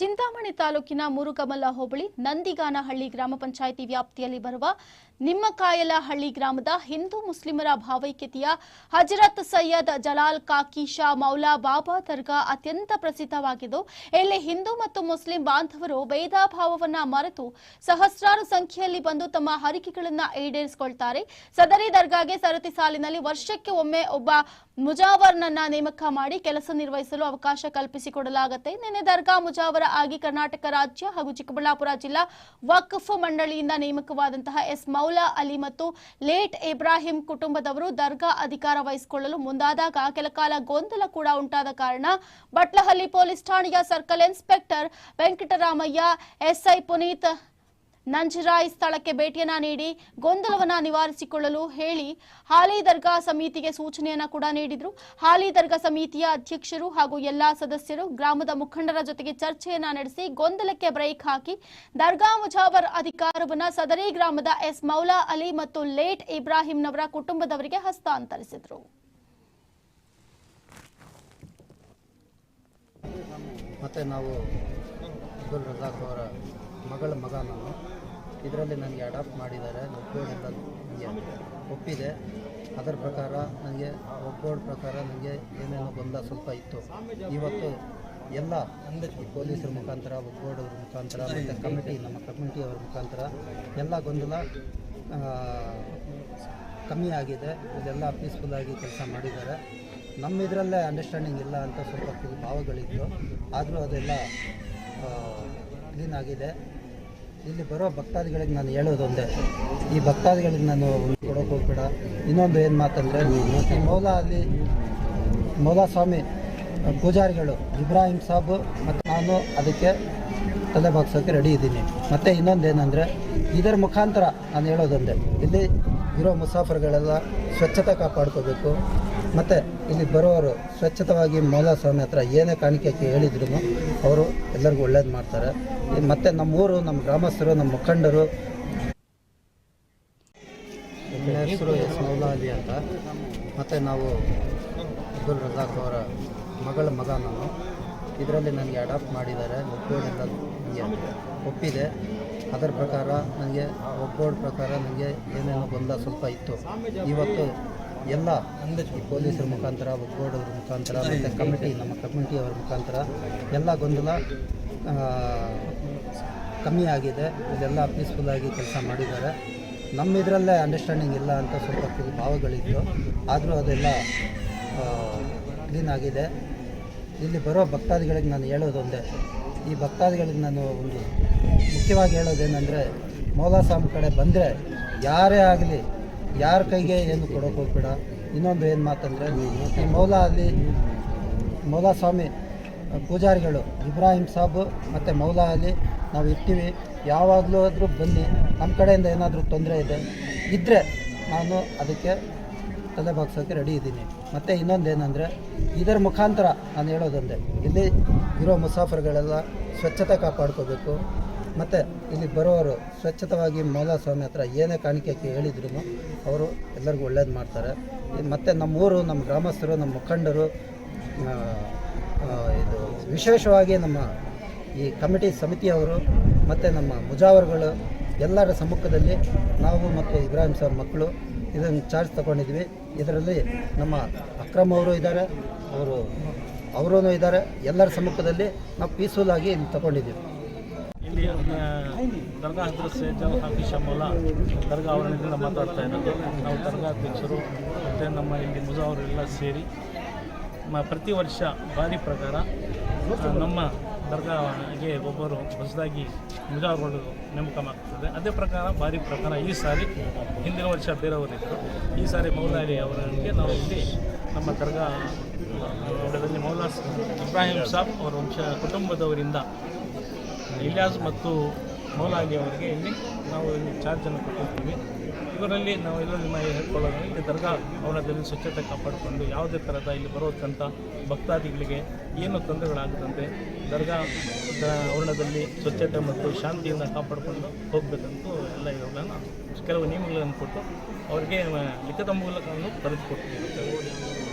ಚಿಂತಾಮಣಿ ತಾಲೂಕಿನ ಮುರುಗಮಲ್ಲ ಹೋಬಳಿ ನಂದಿಗಾನಹಳ್ಳಿ ಗ್ರಾಮ ಪಂಚಾಯಿತಿ ವ್ಯಾಪ್ತಿಯಲ್ಲಿ ಬರುವ ನಿಮ್ಮಕಾಯಲಹಳ್ಳಿ ಗ್ರಾಮದ ಹಿಂದೂ ಮುಸ್ಲಿಮರ ಭಾವೈಕ್ಯತೆಯ ಹಜರತ್ ಸೈಯದ್ ಜಲಾಲ್ ಕಾಕಿ ಶಾ ಮೌಲಾ ಬಾಬಾ ದರ್ಗಾ ಅತ್ಯಂತ ಪ್ರಸಿದ್ಧವಾಗಿದ್ದು, ಇಲ್ಲಿ ಹಿಂದೂ ಮತ್ತು ಮುಸ್ಲಿಂ ಬಾಂಧವರು ಭೇದಾಭಾವವನ್ನ ಮರೆತು ಸಹಸ್ರಾರು ಸಂಖ್ಯೆಯಲ್ಲಿ ಬಂದು ತಮ್ಮ ಹರಿಕೆಗಳನ್ನು ಈಡೇರಿಸಿಕೊಳ್ತಾರೆ. ಸದರಿ ದರ್ಗಾಗೆ ಸರತಿ ಸಾಲಿನಲ್ಲಿ ವರ್ಷಕ್ಕೆ ಒಮ್ಮೆ ಒಬ್ಬ ಮುಜಾವರ್ನನ್ನ ನೇಮಕ ಮಾಡಿ ಕೆಲಸ ನಿರ್ವಹಿಸಲು ಅವಕಾಶ ಕಲ್ಪಿಸಿಕೊಡಲಾಗುತ್ತೆ. ನಿನ್ನೆ ದರ್ಗಾ ಮುಜಾವರ ಆಗಿ ಕರ್ನಾಟಕ ರಾಜ್ಯ ಹಾಗೂ ಚಿಕ್ಕಬಳ್ಳಾಪುರ ಜಿಲ್ಲಾ ವಕ್ಫ್ ಮಂಡಳಿಯಿಂದ ನೇಮಕವಾದಂತಹ ಎಸ್ ಮೌಲಾ ಅಲಿ ಮತ್ತು ಲೇಟ್ ಇಬ್ರಾಹಿಂ ಕುಟುಂಬದವರು ದರ್ಗಾ ಅಧಿಕಾರ ವಹಿಸಿಕೊಳ್ಳಲು ಮುಂದಾದಾಗ ಕೆಲಕಾಲ ಗೊಂದಲ ಕೂಡ ಉಂಟಾದ ಕಾರಣ ಬಟ್ಲಹಳ್ಳಿ ಪೊಲೀಸ್ ಠಾಣೆಯ circle inspector Venkataramaiah, SI Puneeth Nanjarai ಸ್ಥಳಕ್ಕೆ ಭೇಟಿಯನ್ನ ನೀಡಿ ಗೊಂದಲವನ್ನ ನಿವಾರಿಸಿಕೊಳ್ಳಲು ಹೇಳಿ ಹಾಲಿ ದರ್ಗಾ ಸಮಿತಿಗೆ ಸೂಚನೆಯನ್ನ ಕೂಡ ನೀಡಿದ್ರು. ಹಾಲಿ ದರ್ಗಾ ಸಮಿತಿಯ ಅಧ್ಯಕ್ಷರು ಹಾಗೂ ಎಲ್ಲಾ ಸದಸ್ಯರು ಗ್ರಾಮದ ಮುಖಂಡರ ಜೊತೆಗೆ ಚರ್ಚೆಯನ್ನ ನಡೆಸಿ ಗೊಂದಲಕ್ಕೆ ಬ್ರೇಕ್ ಹಾಕಿ ದರ್ಗಾ ಮುಜಾವರ್ ಅಧಿಕಾರವನ್ನ ಸದರಿ ಗ್ರಾಮದ ಎಸ್ ಮೌಲಾ ಅಲಿ ಮತ್ತು ಲೇಟ್ ಇಬ್ರಾಹಿಂನವರ ಕುಟುಂಬದವರಿಗೆ ಹಸ್ತಾಂತರಿಸಿದ್ರು. ಮತ್ತೆ ನಾವು ಮಗಳ ಮಗ ನಾನು. ಇದರಲ್ಲಿ ನನಗೆ ಅಡಾಪ್ಟ್ ಮಾಡಿದ್ದಾರೆ. ಒಪ್ಪಿಗೆಲ್ಲ ನನಗೆ ಒಪ್ಪಿದೆ. ಅದರ ಪ್ರಕಾರ ನನಗೆ ಒಪ್ಪೋಡ್ ಪ್ರಕಾರ ನನಗೆ ಏನೇನೋ ಗೊಂದಲ ಸ್ವಲ್ಪ ಇತ್ತು. ಇವತ್ತು ಎಲ್ಲ ಪೊಲೀಸರ ಮುಖಾಂತರ ಒಪ್ಪೋಡವ್ರ ಮುಖಾಂತರ, ಮತ್ತು ಕಮಿಟಿ ನಮ್ಮ ಕಮಿಟಿಯವರ ಮುಖಾಂತರ ಎಲ್ಲ ಗೊಂದಲ ಕಮ್ಮಿ ಆಗಿದೆ. ಇದೆಲ್ಲ ಪೀಸ್ಫುಲ್ಲಾಗಿ ಕೆಲಸ ಮಾಡಿದ್ದಾರೆ. ನಮ್ಮ ಇದರಲ್ಲೇ ಅಂಡರ್ಸ್ಟ್ಯಾಂಡಿಂಗ್ ಇಲ್ಲ ಅಂತ ಸ್ವಲ್ಪ ಭಾವಗಳಿತ್ತು ಆದರೂ ಅದೆಲ್ಲ ಕ್ಲೀನ್ ಆಗಿದೆ ಇಲ್ಲಿ ಬರೋ ಭಕ್ತಾದಿಗಳಿಗೆ ನಾನು ಹೇಳೋದೊಂದೇ ಈ ಭಕ್ತಾದಿಗಳಿಗೆ ನಾನು ಕೊಡೋಕೆ ಹೋಗ್ಬೇಡ. ಇನ್ನೊಂದು ಏನು ಮಾತಂದರೆ, ಈ ಮೌಲಾ ಅಲ್ಲಿ ಮೌಲಾ ಸ್ವಾಮಿ ಪೂಜಾರಿಗಳು ಇಬ್ರಾಹಿಂ ಸಾಬು ಮತ್ತು ನಾನು ಅದಕ್ಕೆ ತಲೆ ರೆಡಿ ಇದ್ದೀನಿ. ಮತ್ತು ಇನ್ನೊಂದೇನೆಂದರೆ, ಇದರ ಮುಖಾಂತರ ನಾನು ಹೇಳೋದೊಂದೇ. ಇಲ್ಲಿ ಇರೋ ಮುಸಾಫರ್ಗಳೆಲ್ಲ ಸ್ವಚ್ಛತೆ ಕಾಪಾಡ್ಕೋಬೇಕು. ಮತ್ತು ಇಲ್ಲಿ ಬರೋರು ಸ್ವಚ್ಛತವಾಗಿ ಮೌಲಾ ಸ್ವಾಮಿ ಹತ್ರ ಏನೇ ಕಾಣಿಕೆ ಹೇಳಿದ್ರು ಅವರು ಎಲ್ಲರಿಗೂ ಒಳ್ಳೇದು ಮಾಡ್ತಾರೆ. ಮತ್ತು ಮತ್ತು ನಮ್ಮೂರು ನಮ್ಮ ಗ್ರಾಮಸ್ಥರು ನಮ್ಮ ಮುಖಂಡರು. ಹೆಸರು ಎಸ್ ಮೌಲಾ ಅಲಿ ಅಂತ. ಮತ್ತು ನಾವು ಅಬ್ದುಲ್ ರಜಾಕ್ ಅವರ ಮಗಳ ಮಗ ನಾನು ಇದರಲ್ಲಿ ನನಗೆ ಅಡಾಪ್ಟ್ ಮಾಡಿದ್ದಾರೆ. ಒಪ್ಪಿದೆ. ಅದರ ಪ್ರಕಾರ ನನಗೆ ಒಪ್ಪೋಡ್ ಪ್ರಕಾರ ನನಗೆ ಏನೇನೋ ಗೊಂದಲ ಸ್ವಲ್ಪ ಇತ್ತು. ಇವತ್ತು ಎಲ್ಲ ಈ ಪೊಲೀಸರ ಮುಖಾಂತರ ಒಪ್ಪೋಡವ್ರ ಮುಖಾಂತರ, ಮತ್ತು ಕಮಿಟಿ ನಮ್ಮ ಕಮಿಟಿಯವರ ಮುಖಾಂತರ ಎಲ್ಲ ಗೊಂದಲ ಕಮ್ಮಿ ಆಗಿದೆ. ಇದೆಲ್ಲ ಪೀಸ್ಫುಲ್ಲಾಗಿ ಕೆಲಸ ಮಾಡಿದ್ದಾರೆ. ನಮ್ಮ ಇದರಲ್ಲೇ ಅಂಡರ್ಸ್ಟ್ಯಾಂಡಿಂಗ್ ಇಲ್ಲ ಅಂತ ಸ್ವಲ್ಪ ಭಾವಗಳಿತ್ತು. ಆದರೂ ಅದೆಲ್ಲ ಕ್ಲೀನ್ ಆಗಿದೆ. ಇಲ್ಲಿ ಬರೋ ಭಕ್ತಾದಿಗಳಿಗೆ ನಾನು ಹೇಳೋದೊಂದೇ ಈ ಭಕ್ತಾದಿಗಳಿಗೆ ನಾನು ಒಂದು ಮುಖ್ಯವಾಗಿ ಹೇಳೋದೇನೆಂದರೆ, ಮೌಲಾ ಸ್ವಾಮಿ ಕಡೆ ಬಂದರೆ ಯಾರೇ ಆಗಲಿ, ಯಾರ ಕೈಗೆ ಏನು ಕೊಡೋಕೆ ಹೋಗ್ಬೇಡ. ಇನ್ನೊಂದು ಏನು ಮಾತಂದರೆ, ಈ ಮೌಲಾ ಅಲ್ಲಿ ಮೌಲಾ ಸ್ವಾಮಿ, ಪೂಜಾರಿಗಳು ಇಬ್ರಾಹಿಂ ಸಾಬು ಮತ್ತು ಮೌಲಾ ಅಲ್ಲಿ ನಾವು ಇರ್ತೀವಿ. ಯಾವಾಗಲೂ ಆದರೂ ಬನ್ನಿ. ನಮ್ಮ ಕಡೆಯಿಂದ ಏನಾದರೂ ತೊಂದರೆ ಇದೆ ಇದ್ದರೆ ನಾನು ಅದಕ್ಕೆ ತಲೆ ಬಾಗ್ಸೋಕ್ಕೆ ರೆಡಿ ಇದ್ದೀನಿ. ಮತ್ತು ಇನ್ನೊಂದೇನೆಂದರೆ, ಇದರ ಮುಖಾಂತರ ನಾನು ಹೇಳೋದೊಂದೇ ಇಲ್ಲಿ ಇರೋ ಮುಸಾಫರ್ಗಳೆಲ್ಲ ಸ್ವಚ್ಛತೆ ಕಾಪಾಡ್ಕೋಬೇಕು. ಮತ್ತು ಇಲ್ಲಿ ಬರೋರು ಸ್ವಚ್ಛತವಾಗಿ ಮೌಲಾಸ್ವಾಮಿ ಹತ್ರ ಏನೇ ಕಾಣಿಕೆ ಹೇಳಿದ್ರು ಅವರು ಎಲ್ಲರಿಗೂ ಒಳ್ಳೇದು ಮಾಡ್ತಾರೆ. ಮತ್ತು ನಮ್ಮೂರು, ನಮ್ಮ ಗ್ರಾಮಸ್ಥರು, ನಮ್ಮ ಮುಖಂಡರು ಇದು ವಿಶೇಷವಾಗಿ ನಮ್ಮ ಈ ಕಮಿಟಿ ಸಮಿತಿಯವರು, ಮತ್ತು ನಮ್ಮ ಮುಜಾವರ್ಗಳು ಎಲ್ಲರ ಸಮ್ಮುಖದಲ್ಲಿ ನಾವು ಮತ್ತು ಇಬ್ರಾಹಿಂ ಸಾಬ್ ಮಕ್ಕಳು ಇದನ್ನು ಚಾರ್ಜ್ ತಗೊಂಡಿದ್ವಿ ಇದರಲ್ಲಿ ನಮ್ಮ ಅಕ್ರಮ್ ಅವರು ಇದ್ದಾರೆ, ಅವರು ಅವರೂ ಇದ್ದಾರೆ. ಎಲ್ಲರ ಸಮ್ಮುಖದಲ್ಲಿ ನಾವು ಪೀಸ್ಫುಲ್ ಆಗಿ ಇಲ್ಲಿ ತಗೊಂಡಿದ್ದೀವಿ. ಇಲ್ಲಿ ದರ್ಗಾ ಹಜರತ್ ಸೈಯದ್ ಹಾಫಿ ಶಮೋಲ, ದರ್ಗಾ ಆವರಣದಿಂದ ಮಾತಾಡ್ತಾ ಇರೋದು. ನಾವು ದರ್ಗಾ ಅಧ್ಯಕ್ಷರು, ಮತ್ತು ನಮ್ಮ ಇಲ್ಲಿ ಮುಜಾವರೆಲ್ಲ ಸೇರಿ ಪ್ರತಿ ವರ್ಷ ಬಾರಿ ಪ್ರಕಾರ ನಮ್ಮ ದರ್ಗಾಗೆ ಒಬ್ಬರು ಹೊಸದಾಗಿ ಮುಜಾರುಗಳು ನೇಮಕ ಮಾಡ್ತದೆ ಅದೇ ಪ್ರಕಾರ ಭಾರಿ ಪ್ರಕಾರ ಈ ಸಾರಿ ಹಿಂದಿನ ವರ್ಷ ಬೇರೆಯವರಿದ್ದರು ಈ ಸಾರಿ ಮೌಲಾರಿ ಅವರಿಗೆ ನಾವು ಇಲ್ಲಿ ನಮ್ಮ ದರ್ಗಾ ಮೌಲಾಸ್ ಮೌಲಾ ಇಬ್ರಾಹಿಂ ಸಾಬ್ ಅವರ ವಂಶ ಕುಟುಂಬದವರಿಂದ ಇಲಿಯಾಸ್ ಮತ್ತು ಮೌಲಾಲಿ ಅವರಿಗೆ ಇಲ್ಲಿ ನಾವು ಇಲ್ಲಿ ಚಾರ್ಜನ್ನು ಕೊಟ್ಟಿದ್ದೀವಿ. ಇವರಲ್ಲಿ ನಾವು ನಿಮ್ಮ ಹೇಳ್ಕೊಳ್ಳೋದು ಇಲ್ಲಿ ದರ್ಗಾ ಭವನದಲ್ಲಿ ಸ್ವಚ್ಛತೆ ಕಾಪಾಡಿಕೊಂಡು ಯಾವುದೇ ಥರದ ಇಲ್ಲಿ ಬರುವಂಥ ಭಕ್ತಾದಿಗಳಿಗೆ ಏನು ತೊಂದರೆಗಳಾಗದಂತೆ ದರ್ಗಾ ಆವರಣದಲ್ಲಿ ಸ್ವಚ್ಛತೆ ಮತ್ತು ಶಾಂತಿಯನ್ನು ಕಾಪಾಡಿಕೊಂಡು ಹೋಗಬೇಕಂತೂ ಎಲ್ಲ ಇವುಗಳನ್ನು ಕೆಲವು ನಿಯಮಗಳನ್ನು ಕೊಟ್ಟು ಅವರಿಗೆ ಲಿಖಿತ ಮೂಲಕವನ್ನು ಬರೆದು ಕೊಟ್ಟಿದ್ದೇವೆ